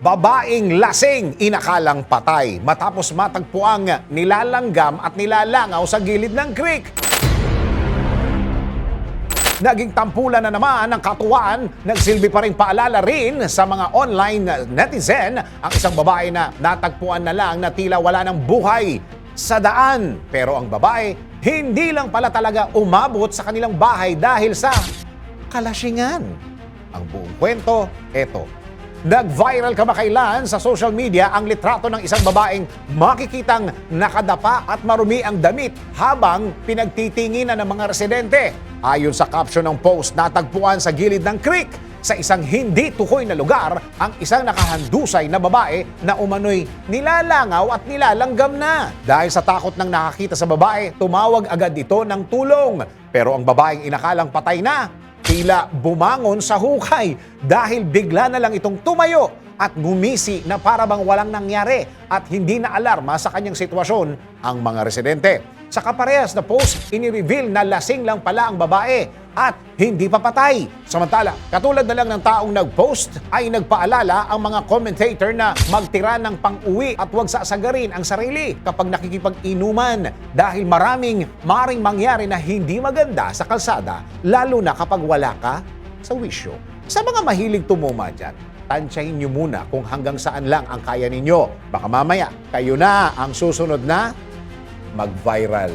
Babaeng lasing, inakalang patay matapos matagpuang nilalanggam at nilalangaw sa gilid ng creek. Naging tampulan na naman ng katuwaan, nagsilbi pa rin paalala rin sa mga online netizen ang isang babae na natagpuan na lang na tila wala ng buhay sa daan. Pero ang babae, hindi lang pala talaga umabot sa kanilang bahay dahil sa kalasingan. Ang buong kwento, eto. Nag-viral kamakailan sa social media ang litrato ng isang babaeng makikitang nakadapa at marumi ang damit habang pinagtitinginan ng mga residente. Ayon sa caption ng post, natagpuan sa gilid ng creek sa isang hindi tukoy na lugar ang isang nakahandusay na babae na umano'y nilalangaw at nilalanggam na. Dahil sa takot ng nakakita sa babae, tumawag agad ito ng tulong. Pero ang babaeng inakalang patay na, tila bumangon sa hukay dahil bigla na lang itong tumayo at gumisi na para bang walang nangyari at hindi na alarma sa kanyang sitwasyon ang mga residente. Sa kaparehas na post, inireveal na lasing lang pala ang babae at hindi pa patay. Samantala, katulad na lang ng taong nag-post ay nagpaalala ang mga commentator na magtira ng pang-uwi at huwag sasagarin ang sarili kapag nakikipag-inuman dahil maraming maring mangyari na hindi maganda sa kalsada lalo na kapag wala ka sa wisyo. Sa mga mahilig tumuma dyan, tansyahin nyo muna kung hanggang saan lang ang kaya ninyo. Baka mamaya, kayo na ang susunod na mag-viral.